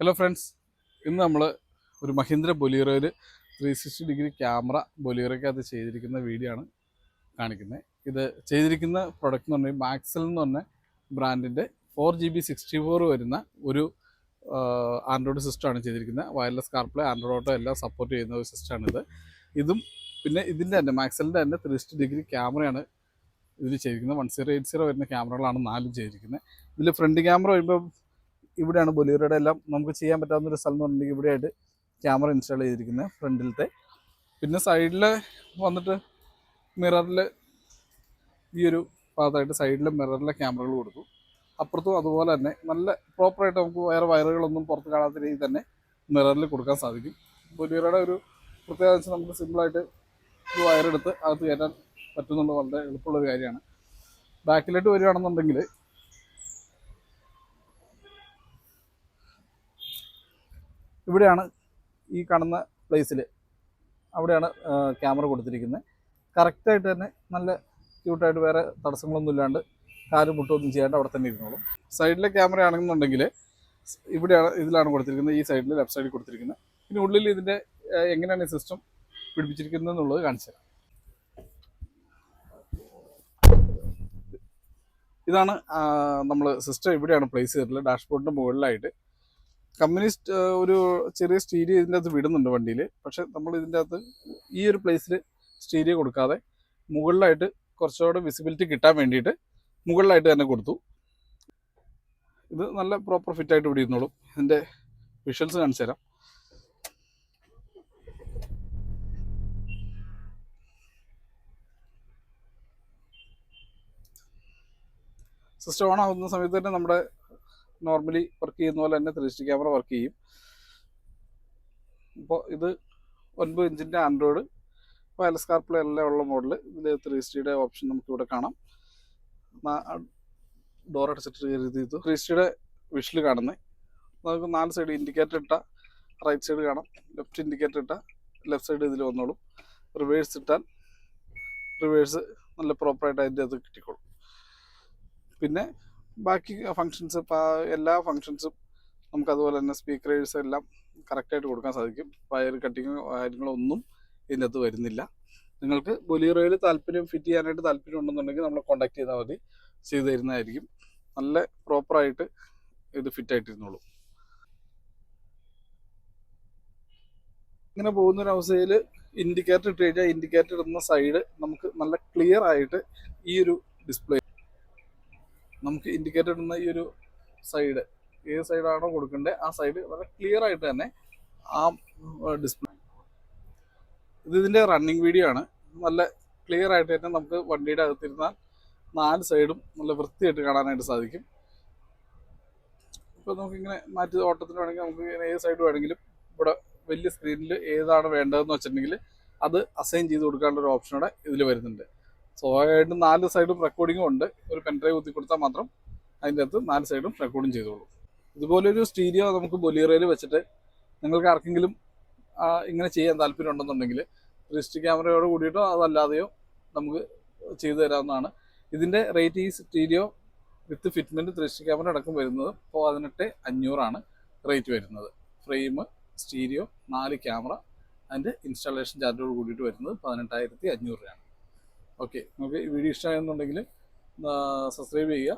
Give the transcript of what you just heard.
Hello friends ഇന്ന് നമ്മൾ ഒരു മഹീന്ദ്ര ബൊലീറോയിൽ ത്രീ സിക്സ്റ്റി ഡിഗ്രി ക്യാമറ ബൊലീറോയ്ക്കകത്ത് ചെയ്തിരിക്കുന്ന വീഡിയോ ആണ് കാണിക്കുന്നത് ഇത് ചെയ്തിരിക്കുന്ന പ്രൊഡക്റ്റ് എന്ന് പറഞ്ഞാൽ മാക്സൽ എന്ന് പറഞ്ഞ ബ്രാൻഡിന്റെ four G B sixty four വരുന്ന ഒരു ആൻഡ്രോയിഡ് സിസ്റ്റമാണ് ചെയ്തിരിക്കുന്നത് വയർലെസ് കാർപ്ലേ ആൻഡ്രോയിഡ് ഓട്ടോ എല്ലാം സപ്പോർട്ട് ചെയ്യുന്ന ഒരു സിസ്റ്റമാണിത് ഇതും. പിന്നെ ഇതിന്റെ തന്നെ മാക്സലിന്റെ തന്നെ ത്രീ സിക്സ്റ്റി ഡിഗ്രി ക്യാമറയാണ് ഇതിൽ ചെയ്തിരിക്കുന്നത് വൺ സീറോ എയ്റ്റ് സീറോ വരുന്ന ക്യാമറകളാണ് നാലും ചെയ്തിരിക്കുന്നത് ഇതിൽ ഫ്രണ്ട് ക്യാമറ വരുമ്പോൾ ഇവിടെയാണ് ബൊലീറോയുടെ എല്ലാം നമുക്ക് ചെയ്യാൻ പറ്റാവുന്ന ഒരു സ്ഥലം എന്ന് പറഞ്ഞിട്ടുണ്ടെങ്കിൽ ഇവിടെയായിട്ട് ക്യാമറ ഇൻസ്റ്റാൾ ചെയ്തിരിക്കുന്നത് ഫ്രണ്ടിലത്തെ. പിന്നെ സൈഡിൽ വന്നിട്ട് മിററിൽ ഈ ഒരു ഭാഗത്തായിട്ട് സൈഡിൽ മിററിലെ ക്യാമറകൾ കൊടുത്തു. അപ്പുറത്തും അതുപോലെ തന്നെ നല്ല പ്രോപ്പറായിട്ട് നമുക്ക് വേറെ വയറുകളൊന്നും പുറത്ത് കാണാത്ത രീതിയിൽ തന്നെ മിററിൽ കൊടുക്കാൻ സാധിക്കും. ബൊലീറോയുടെ ഒരു പ്രത്യേകത വെച്ചാൽ നമുക്ക് സിമ്പിളായിട്ട് ഒരു വയറെടുത്ത് അകത്ത് കയറ്റാൻ പറ്റുന്നുള്ള വളരെ എളുപ്പമുള്ളൊരു കാര്യമാണ്. ബാക്കിലോട്ട് വരികയാണെന്നുണ്ടെങ്കിൽ ഇവിടെയാണ് ഈ കാണുന്ന പ്ലേസിൽ അവിടെയാണ് ക്യാമറ കൊടുത്തിരിക്കുന്നത്. കറക്റ്റായിട്ട് തന്നെ നല്ല ക്യൂട്ടായിട്ട് വേറെ തടസ്സങ്ങളൊന്നും ഇല്ലാണ്ട് കാലും മുട്ടൊന്നും ചെയ്യാണ്ട് അവിടെ തന്നെ ഇരുന്നോളും. സൈഡിലെ ക്യാമറ ആണെന്നുണ്ടെങ്കിൽ ഇവിടെയാണ് ഇതിലാണ് കൊടുത്തിരിക്കുന്നത്. ഈ സൈഡിൽ ലെഫ്റ്റ് സൈഡിൽ കൊടുത്തിരിക്കുന്നത്. പിന്നെ ഉള്ളിൽ ഇതിന്റെ എങ്ങനെയാണ് ഈ സിസ്റ്റം പിടിപ്പിച്ചിരിക്കുന്നത് എന്നുള്ളത് കാണിച്ചു തരാം. ഇതാണ് നമ്മൾ സിസ്റ്റം ഇവിടെയാണ് പ്ലേസ് ചെയ്തിട്ടുള്ളത് ഡാഷ്ബോർഡിന്റെ മുകളിലായിട്ട് കമ്പനി സ്റ്റ്- ഏഹ് ഒരു ചെറിയ സ്റ്റീരിയോ ഇതിന്റെ അകത്ത് വിടുന്നുണ്ട് വണ്ടിയിൽ. പക്ഷെ നമ്മൾ ഇതിന്റെ അകത്ത് ഈ ഒരു പ്ലേസിൽ സ്റ്റീരിയോ കൊടുക്കാതെ മുകളിലായിട്ട് കുറച്ചുകൂടെ വിസിബിലിറ്റി കിട്ടാൻ വേണ്ടിയിട്ട് മുകളിലായിട്ട് തന്നെ കൊടുത്തു. ഇത് നല്ല പ്രോപ്പർ ഫിറ്റായിട്ട് ഇവിടെ ഇരുന്നോളും. ഇതിന്റെ വിഷ്വൽസ് കാണിച്ചു തരാം. സിസ്റ്റം ഓൺ ആവുന്ന സമയത്ത് തന്നെ നമ്മുടെ നോർമലി വർക്ക് ചെയ്യുന്ന പോലെ തന്നെ ത്രീ സ്റ്റി ക്യാമറ വർക്ക് ചെയ്യും. അപ്പോൾ ഇത് ഒൻപത് ഇഞ്ചിന്റെ ആൻഡ്രോയിഡ് വയർലെസ് കാർപ്ലേ എല്ലാം ഉള്ള മോഡൽ ഇതിൽ ത്രീ സിക്സ്റ്റിയുടെ ഓപ്ഷൻ നമുക്കിവിടെ കാണാം. ഡോർ അടച്ചിട്ട് ഇത്. ത്രീ സിക്സ്റ്റിയുടെ വിഷിൽ കാണുന്നത് നമുക്ക് നാല് സൈഡ് ഇൻഡിക്കേറ്റർ ഇട്ട റൈറ്റ് സൈഡ് കാണാം. ലെഫ്റ്റ് ഇൻഡിക്കേറ്റർ ഇട്ട ലെഫ്റ്റ് സൈഡ് ഇതിൽ വന്നോളും. റിവേഴ്സ് ഇട്ടാൽ റിവേഴ്സ് നല്ല പ്രോപ്പറായിട്ട് അതിന്റെ അത് കിട്ടിക്കോളും. പിന്നെ ബാക്കി ഫങ്ഷൻസ് എല്ലാ ഫങ്ഷൻസും നമുക്ക് അതുപോലെ തന്നെ സ്പീക്കറേഴ്സ് എല്ലാം കറക്റ്റായിട്ട് കൊടുക്കാൻ സാധിക്കും. വയർ കട്ടിങ് കാര്യങ്ങളൊന്നും ഇതിന്റെ അകത്ത് വരുന്നില്ല. നിങ്ങൾക്ക് ബൊലീറോയിൽ താല്പര്യം ഫിറ്റ് ചെയ്യാനായിട്ട് താല്പര്യം ഉണ്ടെന്നുണ്ടെങ്കിൽ നമ്മൾ കോൺടാക്ട് ചെയ്താൽ മതി. ചെയ്തു തരുന്നതായിരിക്കും. നല്ല പ്രോപ്പറായിട്ട് ഇത് ഫിറ്റ് ആയിട്ടിരുന്നോളൂ. ഇങ്ങനെ പോകുന്ന ഒരു അവസ്ഥയിൽ ഇൻഡിക്കേറ്റർ ഇട്ട് കഴിഞ്ഞാൽ ഇൻഡിക്കേറ്റർ ഇടുന്ന സൈഡ് നമുക്ക് നല്ല ക്ലിയർ ആയിട്ട് ഈ ഒരു ഡിസ്പ്ലേ നമുക്ക് ഇൻഡിക്കേറ്റർ ഇടുന്ന ഈ ഒരു സൈഡ് ഏത് സൈഡാണോ കൊടുക്കേണ്ടത് ആ സൈഡ് വളരെ ക്ലിയർ ആയിട്ട് തന്നെ ആ ഡിസ്പ്ലേ ഇത് ഇതിന്റെ റണ്ണിങ് വീഡിയോ ആണ്. നല്ല ക്ലിയർ ആയിട്ട് തന്നെ നമുക്ക് വണ്ടിയുടെ അകത്തിരുന്നാൽ നാല് സൈഡും നല്ല വൃത്തിയായിട്ട് കാണാനായിട്ട് സാധിക്കും. ഇപ്പോൾ നമുക്കിങ്ങനെ മാറ്റി ഓട്ടത്തിന് വേണമെങ്കിൽ നമുക്ക് ഇങ്ങനെ ഏത് സൈഡ് വേണമെങ്കിലും ഇവിടെ വലിയ സ്ക്രീനിൽ ഏതാണ് വേണ്ടതെന്ന് വെച്ചിട്ടുണ്ടെങ്കിൽ അത് അസൈൻ ചെയ്ത് കൊടുക്കാനുള്ള ഒരു ഓപ്ഷൻ കൂടെ ഇതിൽ വരുന്നുണ്ട്. സ്വാഭാവികമായിട്ടും നാല് സൈഡും റെക്കോർഡിങ്ങും ഉണ്ട്. ഒരു പെൻഡ്രൈവ് കുത്തി കൊടുത്താൽ മാത്രം അതിന്റെ അകത്ത് നാല് സൈഡും റെക്കോർഡിങ് ചെയ്തോളൂ. ഇതുപോലൊരു സ്റ്റീരിയോ നമുക്ക് ബൊലിയറയിൽ വെച്ചിട്ട് നിങ്ങൾക്ക് ആർക്കെങ്കിലും ഇങ്ങനെ ചെയ്യാൻ താല്പര്യം ഉണ്ടെന്നുണ്ടെങ്കിൽ റിസ്റ്റ് ക്യാമറയോട് കൂടിയിട്ടോ അതല്ലാതെയോ നമുക്ക് ചെയ്തു തരാവുന്നതാണ്. ഇതിന്റെ റേറ്റ് ഈ സ്റ്റീരിയോ വിത്ത് ഫിറ്റ്മെന്റ് ത്രിസ്റ്റ് ക്യാമറ അടക്കം വരുന്നത് പതിനെട്ട് അഞ്ഞൂറാണ് റേറ്റ് വരുന്നത്. ഫ്രെയിം സ്റ്റീരിയോ നാല് ക്യാമറ അതിന്റെ ഇൻസ്റ്റാളേഷൻ ചാർജോട് കൂടിയിട്ട് വരുന്നത് പതിനെട്ടായിരത്തി അഞ്ഞൂറ് രൂപയാണ്. ഓക്കെ. നമുക്ക് വീഡിയോ ഇഷ്ടമായെന്നുണ്ടെങ്കിൽ സബ്സ്ക്രൈബ് ചെയ്യുക.